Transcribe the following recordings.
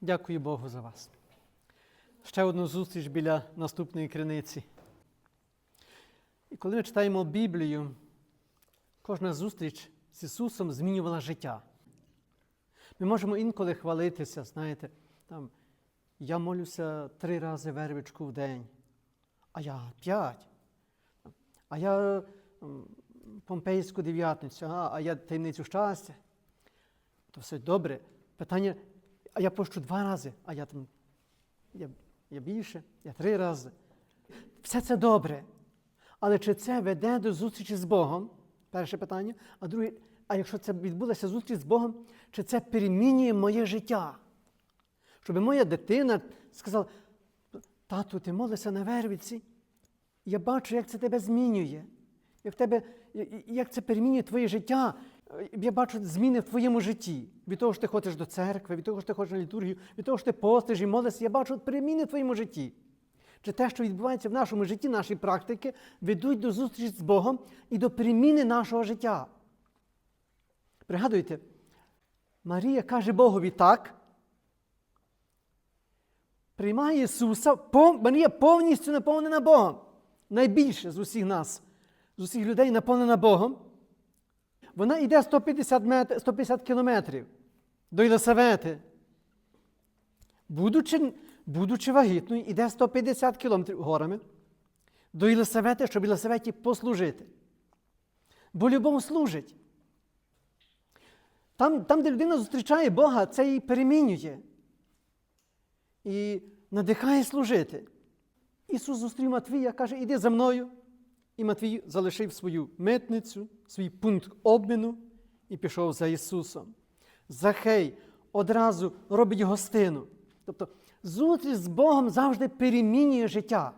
Дякую Богу за вас. Ще одну зустріч біля наступної криниці. І коли ми читаємо Біблію, кожна зустріч з Ісусом змінювала життя. Ми можемо інколи хвалитися, знаєте, там, я молюся три рази вервичку в день, а я п'ять. А я Помпейську дев'ятницю, а, а я таємницю щастя. То все добре. Питання, а я пощу два рази, а я там я, я більше, я три рази. Все це добре. Але чи це веде до зустрічі з Богом? Перше питання. А друге, а якщо це відбулася зустріч з Богом, чи це перемінює моє життя? Щоб моя дитина сказала, тату, ти молишся на вервиці, я бачу, як це тебе змінює. Як, тебе, як це перемінює твоє життя. Я бачу зміни в твоєму житті. Від того, що ти ходиш до церкви, від того, що ти ходиш на літургію, від того, що ти постиш і молишся, я бачу переміни в твоєму житті. Чи те, що відбувається в нашому житті, наші практики, ведуть до зустрічі з Богом і до переміни нашого життя. Пригадуйте, Марія каже Богові так. Приймає Ісуса. Марія повністю наповнена Богом. Найбільше з усіх нас, з усіх людей наповнена Богом. Вона йде 150 мет... 150 кілометрів до Єлисавети. Будучи, будучи вагітною, йде 150 кілометрів горами до Єлисавети, щоб Єлисаветі послужити. Бо любов служить. Там, там, де людина зустрічає Бога, це її перемінює і надихає служити. Ісус зустрів Матвія, каже, іди за мною. І Матвій залишив свою митницю, свій пункт обміну і пішов за Ісусом. Захей одразу робить гостину. Тобто зустріч з Богом завжди перемінює життя.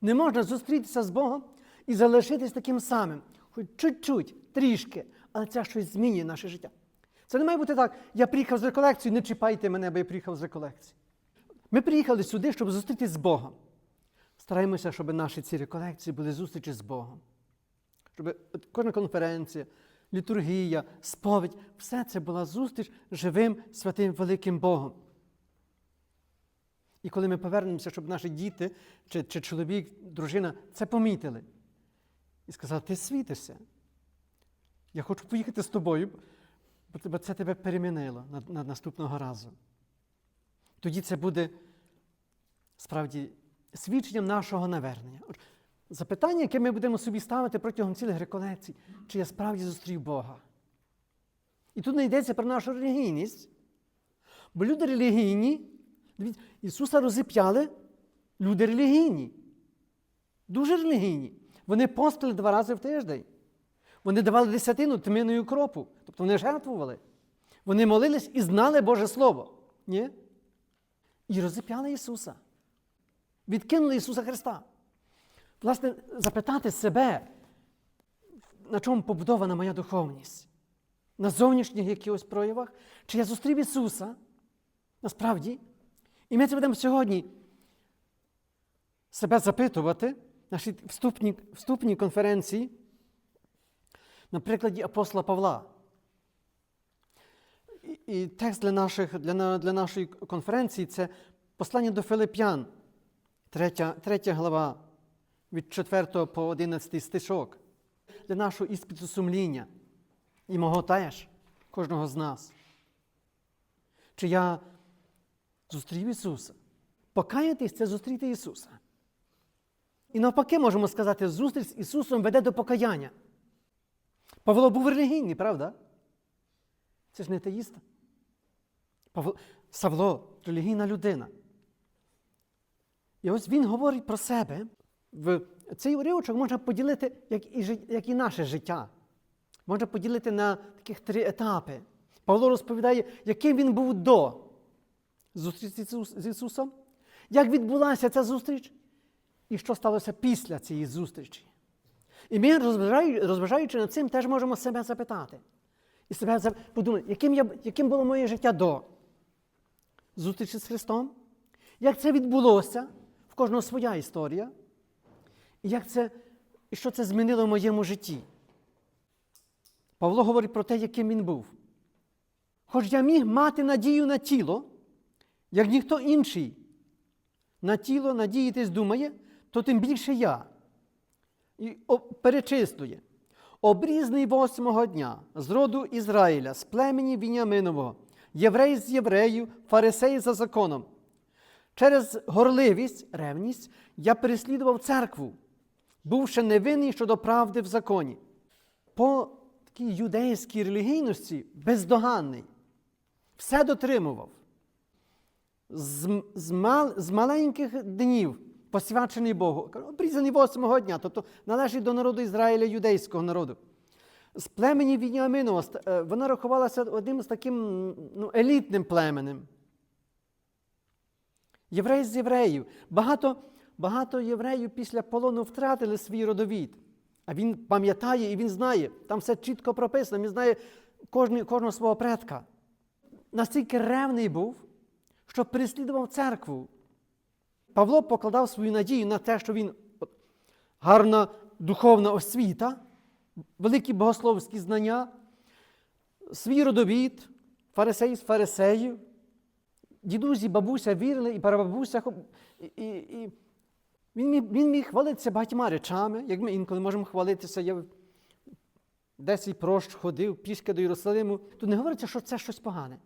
Не можна зустрітися з Богом і залишитись таким самим, хоч чуть-чуть, трішки, але це щось змінює наше життя. Це не має бути так, я приїхав з реколекції, не чіпайте мене, бо я приїхав з реколекції. Ми приїхали сюди, щоб зустрітися з Богом. Стараємося, щоб наші ці реколекції були зустрічі з Богом. Щоб кожна конференція, літургія, сповідь все це була зустріч живим святим великим Богом. І коли ми повернемося, щоб наші діти чи, чи чоловік, дружина це помітили і сказали, ти світишся. Я хочу поїхати з тобою, бо це тебе перемінило на, на наступного разу. Тоді це буде справді свідченням нашого навернення. Запитання, яке ми будемо собі ставити протягом цілих реколекцій, чи я справді зустрів Бога. І тут не йдеться про нашу релігійність. Бо люди релігійні, Ісуса розіп'яли люди релігійні. Дуже релігійні. Вони постили два рази в тиждень. Вони давали десятину тмину і укропу. Тобто вони жертвували. Вони молились і знали Боже Слово. Ні? І розіп'яли Ісуса. Відкинули Ісуса Христа. Власне, запитати себе, на чому побудована моя духовність? На зовнішніх якихось проявах? Чи я зустрів Ісуса? Насправді? І ми це будемо сьогодні себе запитувати нашій вступній, вступній конференції на прикладі апостола Павла. І, і текст для, наших, для, для нашої конференції це послання до Филип'ян, 3, 3 глава, від 4 по 11 стишок. Для нашого іспиту сумління і мого теж, кожного з нас. Чи я зустрів Ісуса? Покаятись це зустріти Ісуса. І навпаки, можемо сказати, зустріч з Ісусом веде до покаяння. Павло був релігійний, правда? Це ж не атеїст. Павло, Савло релігійна людина. І ось він говорить про себе. В Цей уривочок можна поділити, як і, як і наше життя. Можна поділити на таких три етапи. Павло розповідає, яким він був до зустрічі з Ісусом, як відбулася ця зустріч, і що сталося після цієї зустрічі. І ми, розважаючи над цим, теж можемо себе запитати. І себе подумати, яким, я, яким було моє життя до зустрічі з Христом? Як це відбулося? Кожного своя історія. І як це, що це змінило в моєму житті? Павло говорить про те, яким він був. Хоч я міг мати надію на тіло, як ніхто інший на тіло надіятись думає, то тим більше я. І перечислює. Обрізний восьмого дня з роду Ізраїля, з племені Вінями єврей з євреїв, фарисей за законом. Через горливість, ревність, я переслідував церкву, бувши невинний щодо правди в законі. По такій юдейській релігійності бездоганний, все дотримував. З, з, мал, з маленьких днів посвячений Богу, обрізаний восьмого дня, тобто належить до народу Ізраїля, юдейського народу. З племені Вініаминова е, вона рахувалася одним з таким ну, елітним племенем. Єврей з євреїв. Багато, багато євреїв після полону втратили свій родовід. А він пам'ятає і він знає, там все чітко прописано, він знає кожний, кожного свого предка. Настільки ревний був, що переслідував церкву. Павло покладав свою надію на те, що він гарна духовна освіта, великі богословські знання, свій родовід, фарисей з фарисеїв. Дідусь і бабуся вірили, і прабабуся. І, і, він, міг, він міг хвалитися багатьма речами, як ми інколи можемо хвалитися. Я десь і прощ ходив, пішки до Єрусалиму. Тут не говориться, що це щось погане.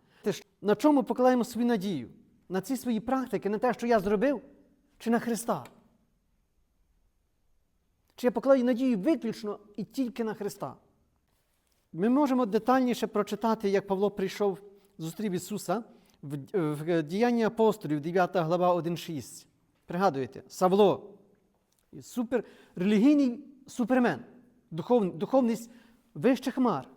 На чому покладаємо свою надію? На ці свої практики, на те, що я зробив, чи на Христа? Чи я покладаю надію виключно і тільки на Христа? Ми можемо детальніше прочитати, як Павло прийшов, зустрів Ісуса в, в Діянні апостолів, 9 глава 1.6. Пригадуєте, Савло, супер, релігійний супермен, духовний, духовність вище хмар.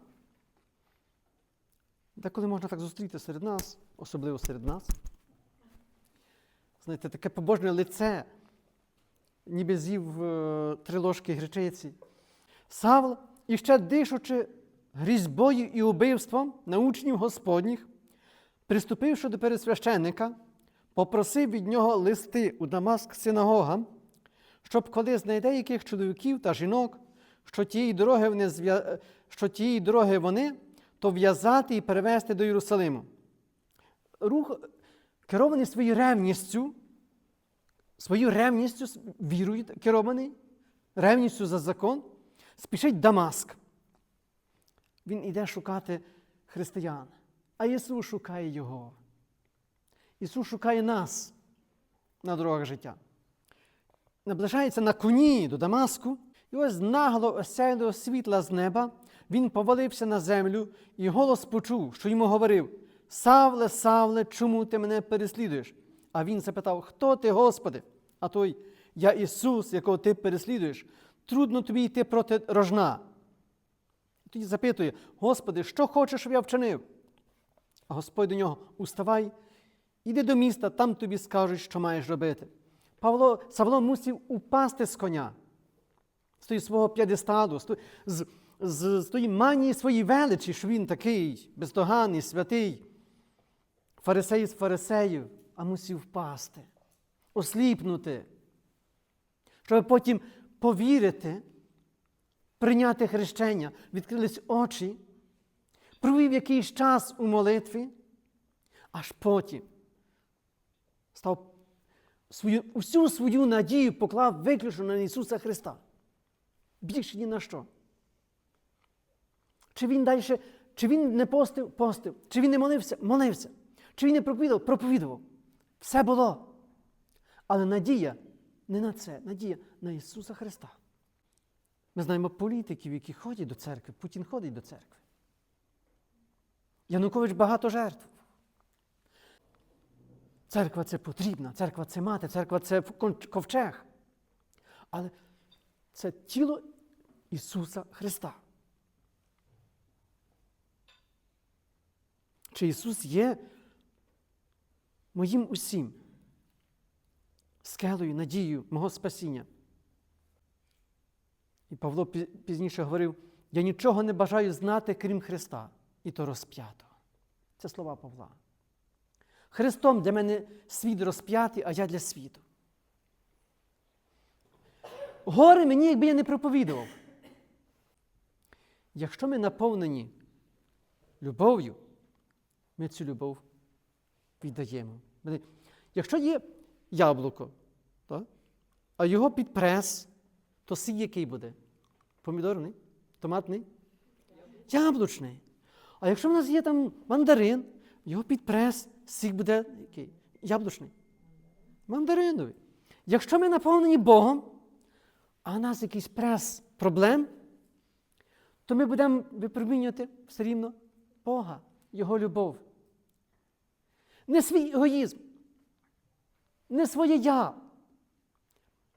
Деколи можна так зустріти серед нас, особливо серед нас. Знаєте, таке побожне лице, ніби з'їв е, три ложки гречиці. Савл, іще дишучи грізьбою і убивством на учнів Господніх, приступивши до пересвященника, попросив від нього листи у Дамаск синагогам, щоб коли знайде яких чоловіків та жінок, що тієї дороги вони, що тієї дороги вони, то в'язати і перевезти до Єрусалиму. Рух керований своєю ревністю, своєю ревністю, вірою керований, ревністю за закон, спішить Дамаск. Він іде шукати християн, а Ісус шукає Його. Ісус шукає нас на дорогах життя. Наближається на коні до Дамаску, і ось нагло осяйного світла з неба він повалився на землю, і голос почув, що йому говорив: Савле, Савле, чому ти мене переслідуєш? А він запитав, хто ти, Господи? А той, я Ісус, якого ти переслідуєш. Трудно тобі йти проти рожна. Тоді запитує, Господи, що хочеш, щоб я вчинив? А Господь до нього, уставай, іди до міста, там тобі скажуть, що маєш робити. Павло Савло мусив упасти з коня, з тої свого п'єдесталу, з, з, з, з тої манії своєї величі, що він такий бездоганний, святий, фарисей з фарисеїв, а мусив впасти, осліпнути, щоб потім повірити, прийняти хрещення, відкрились очі, провів якийсь час у молитві, аж потім став свою, всю свою надію поклав виключно на Ісуса Христа. Більше ні на що. Чи він далі, чи він не постив, постив, чи він не молився, молився, чи він не проповідав, проповідував. Все було. Але надія не на це, надія на Ісуса Христа. Ми знаємо політиків, які ходять до церкви. Путін ходить до церкви. Янукович багато жертв. Церква це потрібна, церква це мати, церква це ковчег. Але це тіло Ісуса Христа. Чи Ісус є моїм усім, скелею, надією мого спасіння? І Павло пізніше говорив: я нічого не бажаю знати, крім Христа, і то розп'ятого. Це слова Павла. Христом для мене світ розп'ятий, а я для світу. Горе мені, якби я не проповідував. Якщо ми наповнені любов'ю, ми цю любов віддаємо. Якщо є яблуко, так? а його під прес, то сік який буде? Помідорний? Томатний? Яблучний. А якщо в нас є там мандарин, його під прес, сік буде який? Яблучний. Мандариновий. Якщо ми наповнені Богом, а у нас якийсь прес проблем, то ми будемо випромінювати все рівно Бога, Його любов. Не свій егоїзм, не своє я.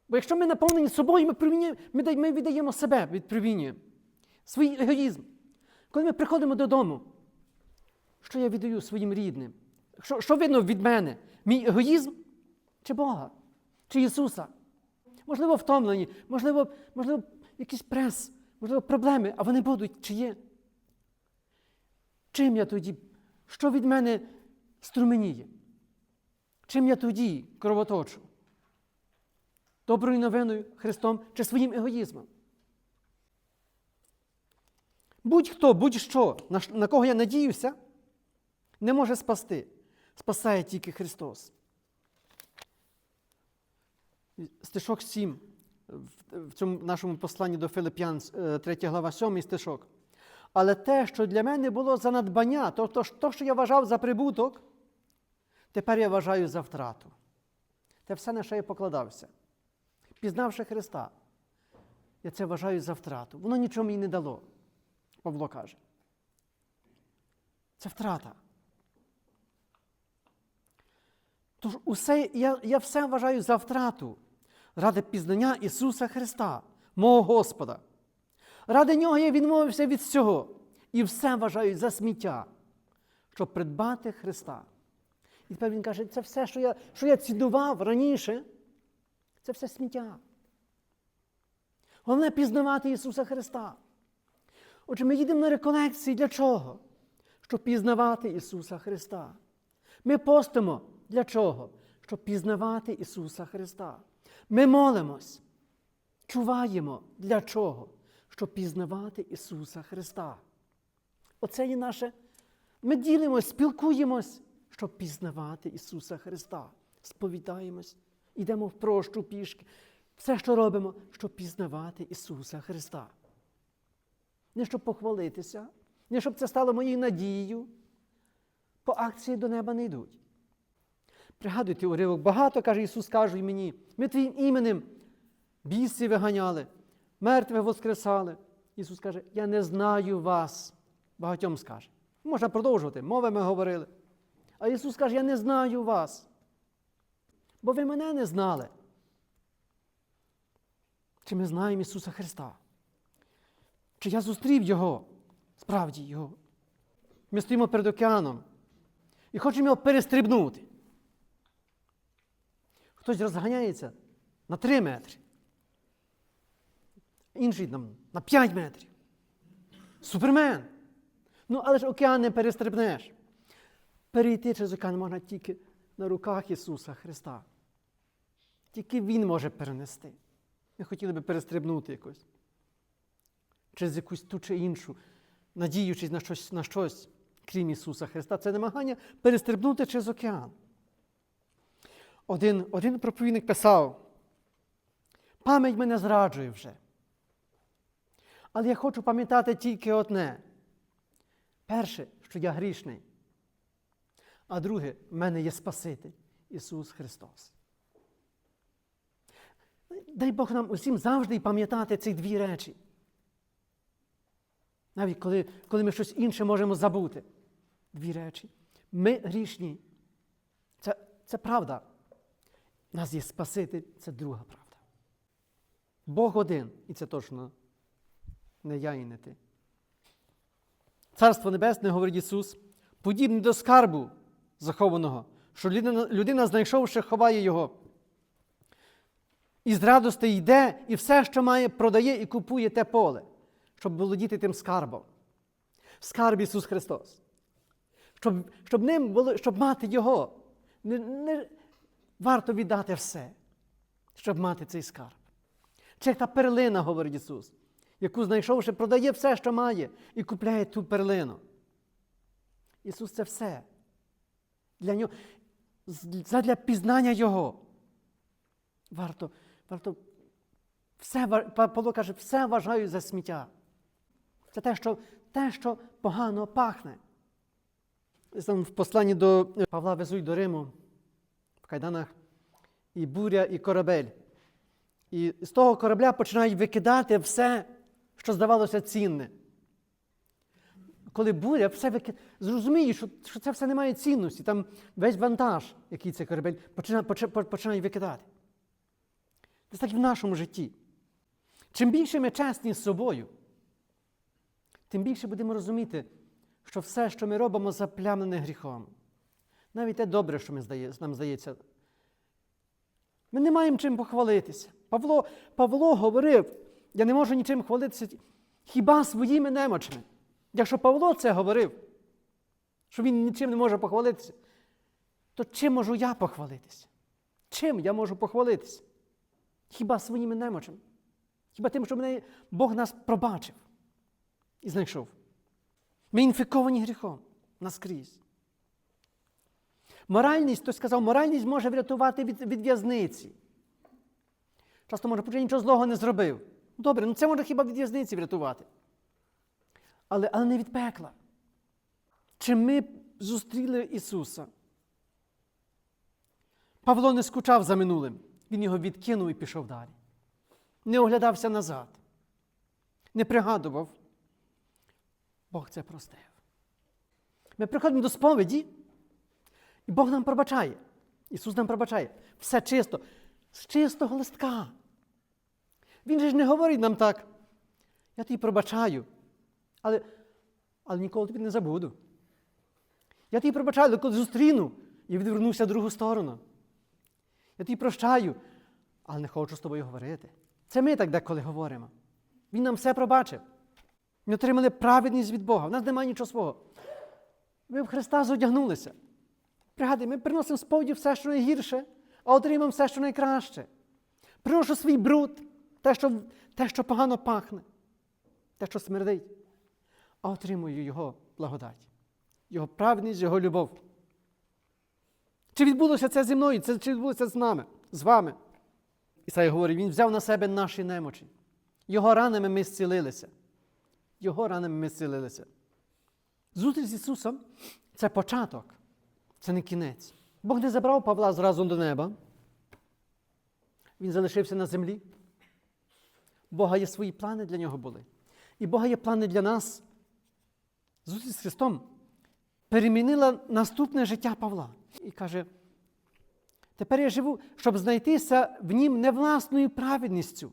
Бо якщо ми наповнені собою, ми, ми, ми віддаємо себе, відпромінюємо. Свій егоїзм. Коли ми приходимо додому, що я віддаю своїм рідним? Що, що видно від мене? Мій егоїзм чи Бога? Чи Ісуса? Можливо, втомлені, можливо, можливо, якийсь прес, можливо, проблеми, а вони будуть чи є. Чим я тоді? Що від мене струменіє? Чим я тоді кровоточу? Доброю новиною Христом чи своїм егоїзмом? Будь-хто, будь-що, на, кого я надіюся, не може спасти. Спасає тільки Христос. Стишок 7 в- в цьому нашому посланні до Филип'ян, е, 3 глава, 7 стишок. Але те, що для мене було за надбання, то, то, то, що я вважав за прибуток, тепер я вважаю за втрату. Те все, на що я покладався. Пізнавши Христа, я це вважаю за втрату. Воно нічого мені не дало, Павло каже. Це втрата. Тож усе, я, я все вважаю за втрату ради пізнання Ісуса Христа, мого Господа. Ради нього я відмовився від всього і все вважаю за сміття, щоб придбати Христа. І тепер Він каже, це все, що я, що я цінував раніше, це все сміття. Головне пізнавати Ісуса Христа. Отже, ми їдемо на реколекції для чого? Щоб пізнавати Ісуса Христа. Ми постимо для чого? Щоб пізнавати Ісуса Христа. Ми молимось, чуваємо для чого? Щоб пізнавати Ісуса Христа. Оце є наше. Ми ділимось, спілкуємось, щоб пізнавати Ісуса Христа. Сповідаємось, йдемо в прощу пішки. Все, що робимо, щоб пізнавати Ісуса Христа. Не щоб похвалитися, не щоб це стало моєю надією. По акції до неба не йдуть. Пригадуйте уривок, багато, каже Ісус, каже мені, ми твоїм іменем бісів виганяли, мертвих воскресали. Ісус каже, я не знаю вас. Багатьом скаже. Можна продовжувати, мовами говорили. А Ісус каже, я не знаю вас. Бо ви мене не знали. Чи ми знаємо Ісуса Христа? Чи я зустрів Його, справді Його? Ми стоїмо перед океаном і хочемо його перестрибнути. Хтось розганяється на 3 метри, інший там, на 5 метрів. Супермен. Ну, але ж океан не перестрибнеш. Перейти через океан можна тільки на руках Ісуса Христа. Тільки Він може перенести. Ми хотіли би перестрибнути якось. Через якусь ту чи іншу, надіючись на щось, на щось, крім Ісуса Христа. Це намагання перестрибнути через океан. Один, один проповідник писав: пам'ять мене зраджує вже. Але я хочу пам'ятати тільки одне. Перше, що я грішний. А друге, в мене є Спаситель Ісус Христос. Дай Бог нам усім завжди пам'ятати ці дві речі. Навіть коли, коли ми щось інше можемо забути. Дві речі. Ми грішні. Це, це правда. Нас є Спаситель, це друга правда. Бог один, і це точно не я і не ти. Царство Небесне, говорить Ісус, подібне до скарбу захованого, що людина, людина, знайшовши, ховає його. І з радости йде, і все, що має, продає і купує те поле, щоб володіти тим скарбом. Скарб Ісус Христос. Щоб, щоб ним було, щоб мати Його. Не, не, варто віддати все, щоб мати цей скарб. Це та перлина, говорить Ісус, яку знайшовши, продає все, що має, і купляє ту перлину. Ісус це все. для нього, задля пізнання Його. Варто, варто все, Павло каже, все вважаю за сміття. Це те, що, те, що погано пахне. Там в посланні до Павла везуть до Риму в кайданах і буря, і корабель. І з того корабля починають викидати все, що здавалося цінне. Коли буря, все викид... зрозумієш, що, що це все не має цінності. Там весь вантаж, який цей корабель, починає, почи- починають викидати. Це так і в нашому житті. Чим більше ми чесні з собою, тим більше будемо розуміти, що все, що ми робимо, заплямлене гріхом. Навіть те добре, що ми здає, нам здається. Ми не маємо чим похвалитися. Павло, Павло говорив, я не можу нічим хвалитися хіба своїми немочами. Якщо Павло це говорив, що він нічим не може похвалитися, то чим можу я похвалитися? Чим я можу похвалитися? Хіба своїми немочами? Хіба тим, що мене Бог нас пробачив і знайшов? Ми інфіковані гріхом наскрізь. Моральність, хтось сказав, моральність може врятувати від, від в'язниці. Часто може почути, нічого злого не зробив. Добре, ну це може хіба від в'язниці врятувати. Але, але не від пекла. Чи ми зустріли Ісуса? Павло не скучав за минулим. Він його відкинув і пішов далі. Не оглядався назад. Не пригадував. Бог це простив. Ми приходимо до сповіді, і Бог нам пробачає. Ісус нам пробачає. Все чисто, з чистого листка. Він же ж не говорить нам так. Я тобі пробачаю, але, але ніколи тобі не забуду. Я тобі пробачаю, але коли зустріну і відвернуся в другу сторону. Я тобі прощаю, але не хочу з тобою говорити. Це ми так деколи говоримо. Він нам все пробачив. Ми отримали праведність від Бога. У нас немає нічого свого. Ми в Христа зодягнулися. Пригадуй, ми приносимо сповіді все, що найгірше, а отримаємо все, що найкраще. Приношу свій бруд, те, що, те, що погано пахне, те, що смердить, а отримую Його благодать, Його праведність, Його любов. Чи відбулося це зі мною, це, чи відбулося з нами, з вами? Ісая говорить, Він взяв на себе наші немочі. Його ранами ми зцілилися. Його ранами ми зцілилися. Зустріч з Ісусом це початок, це не кінець. Бог не забрав Павла зразу до неба. Він залишився на землі. Бога є свої плани для нього були. І Бога є плани для нас. Зустріч з Христом перемінила наступне життя Павла. І каже: тепер я живу, щоб знайтися в нім не власною праведністю,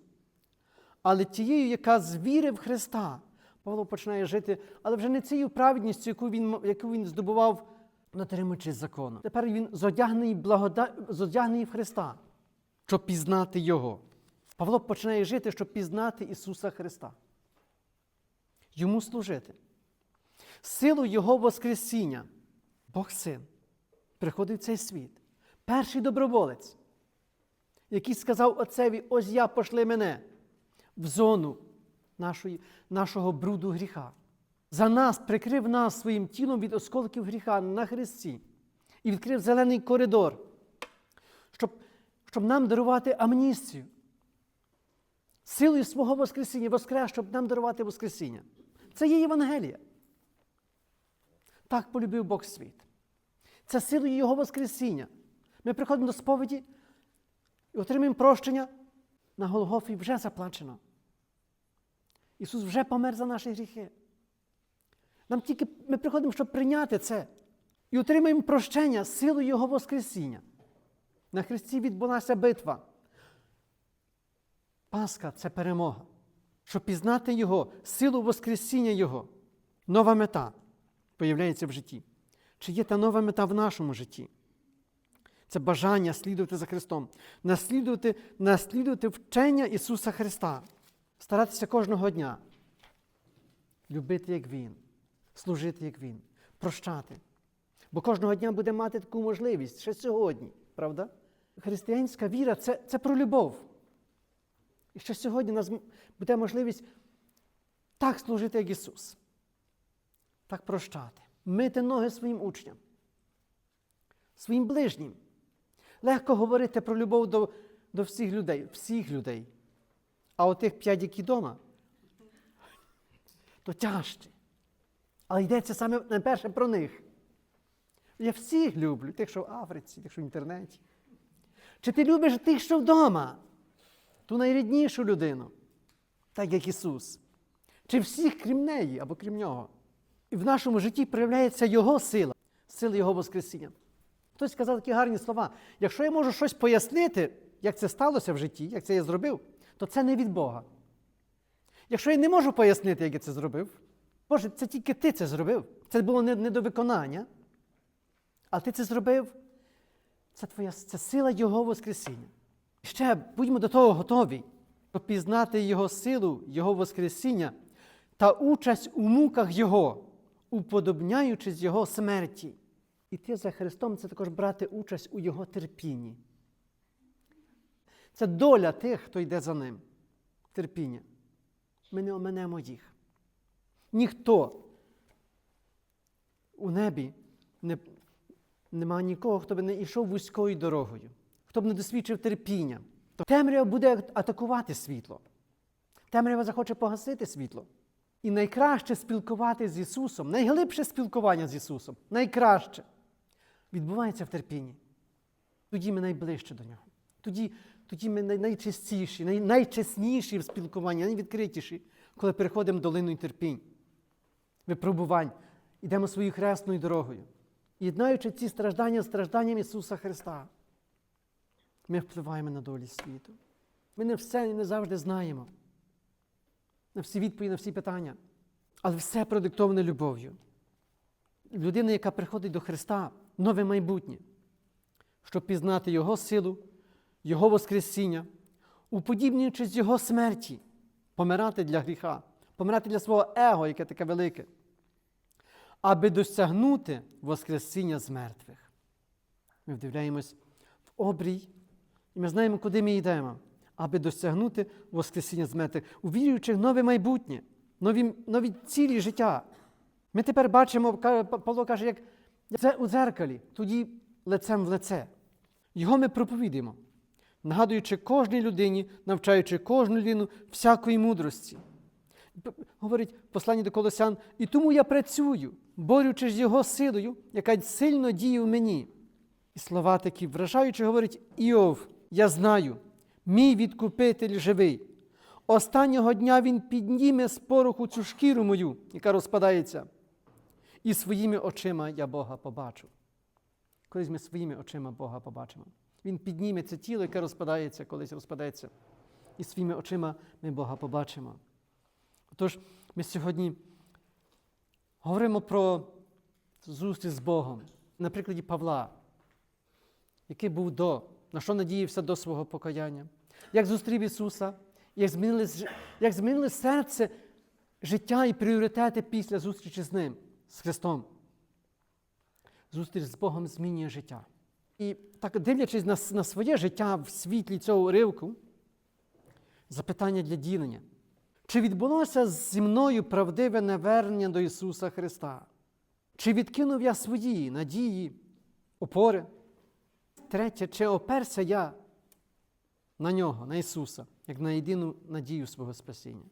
але тією, яка з віри в Христа. Павло починає жити, але вже не цією праведністю, яку він, яку він здобував, дотримуючись закону. Тепер він зодягнений, благода... зодягнений в Христа, щоб пізнати Його. Павло починає жити, щоб пізнати Ісуса Христа. Йому служити. Силу Його Воскресіння, Бог Син, приходить в цей світ. Перший доброволець, який сказав Отцеві, ось я пошли мене в зону нашої, нашого бруду гріха. За нас прикрив нас своїм тілом від осколків гріха на Христі і відкрив зелений коридор, щоб, щоб нам дарувати амністію. Силою свого Воскресіння воскрес, щоб нам дарувати Воскресіння. Це є Євангелія. Так полюбив Бог світ. Це силою Його Воскресіння. Ми приходимо до сповіді і отримуємо прощення на Голгофі вже заплачено. Ісус вже помер за наші гріхи. Нам тільки ми приходимо, щоб прийняти це. І отримаємо прощення силою Його Воскресіння. На Христі відбулася битва. Пасха це перемога. Щоб пізнати Його, силу Воскресіння Його. Нова мета появляється в житті. Чи є та нова мета в нашому житті? Це бажання слідувати за Христом, наслідувати, наслідувати вчення Ісуса Христа, старатися кожного дня, любити, як Він, служити, як Він, прощати. Бо кожного дня буде мати таку можливість ще сьогодні, правда? Християнська віра це, це про любов. І ще сьогодні у нас буде можливість так служити, як Ісус, так прощати, мити ноги своїм учням, своїм ближнім. Легко говорити про любов до, до всіх людей, всіх людей. А от тих п'ять, які вдома, то тяжче. Але йдеться саме найперше про них. Я всіх люблю, тих, що в Африці, тих, що в інтернеті. Чи ти любиш тих, що вдома? Ту найріднішу людину, так як Ісус. Чи всіх крім неї або крім нього? І в нашому житті проявляється Його сила, сила Його Воскресіння. Хтось сказав такі гарні слова. Якщо я можу щось пояснити, як це сталося в житті, як це я зробив, то це не від Бога. Якщо я не можу пояснити, як я це зробив, Боже, це тільки ти це зробив. Це було не, не до виконання. А ти це зробив. Це твоя це сила Його Воскресіння. І Ще будьмо до того готові, щоб Його силу, Його Воскресіння та участь у муках Його, уподобняючись Його смерті. Іти за Христом це також брати участь у Його терпінні. Це доля тих, хто йде за ним. Терпіння. Ми не оминемо їх. Ніхто у небі не, нема нікого, хто б не йшов вузькою дорогою, хто б не досвідчив терпіння. Темрява буде атакувати світло. Темрява захоче погасити світло. І найкраще спілкувати з Ісусом, найглибше спілкування з Ісусом, найкраще відбувається в терпінні. Тоді ми найближче до Нього. Тоді, тоді ми найчистіші, найчесніші в спілкуванні, найвідкритіші, коли переходимо долиною терпінь, випробувань, йдемо своєю хресною дорогою. Єднаючи ці страждання з стражданням Ісуса Христа, ми впливаємо на долі світу. Ми не все і не завжди знаємо. На всі відповіді, на всі питання. Але все продиктоване любов'ю. Людина, яка приходить до Христа, нове майбутнє, щоб пізнати Його силу, Його Воскресіння, уподібнюючись Його смерті, помирати для гріха, помирати для свого его, яке таке велике, аби досягнути Воскресіння з мертвих. Ми вдивляємось в обрій, і ми знаємо, куди ми йдемо, аби досягнути Воскресіння з мертвих, увірюючи в нове майбутнє, нові, нові цілі життя. Ми тепер бачимо, Павло каже, як це у дзеркалі, тоді лицем в лице. Його ми проповідуємо, нагадуючи кожній людині, навчаючи кожну людину всякої мудрості. Говорить в посланні до Колосян, і тому я працюю, борючи з його силою, яка сильно діє в мені. І слова такі вражаючи, говорить Іов, я знаю, мій відкупитель живий. Останнього дня він підніме з пороху цю шкіру мою, яка розпадається, і своїми очима я Бога побачу. Колись ми своїми очима Бога побачимо. Він підніме це тіло, яке розпадається, колись розпадеться. І своїми очима ми Бога побачимо. Отож, ми сьогодні говоримо про зустріч з Богом на прикладі Павла, який був до, на що надіявся до свого покаяння, як зустрів Ісуса, як змінилось, як змінилось серце, життя і пріоритети після зустрічі з Ним, з Христом. Зустріч з Богом змінює життя. І так, дивлячись на, на своє життя в світлі цього уривку, запитання для ділення. Чи відбулося зі мною правдиве навернення до Ісуса Христа? Чи відкинув я свої надії, опори? Третє, чи оперся я на нього, на Ісуса, як на єдину надію свого спасіння?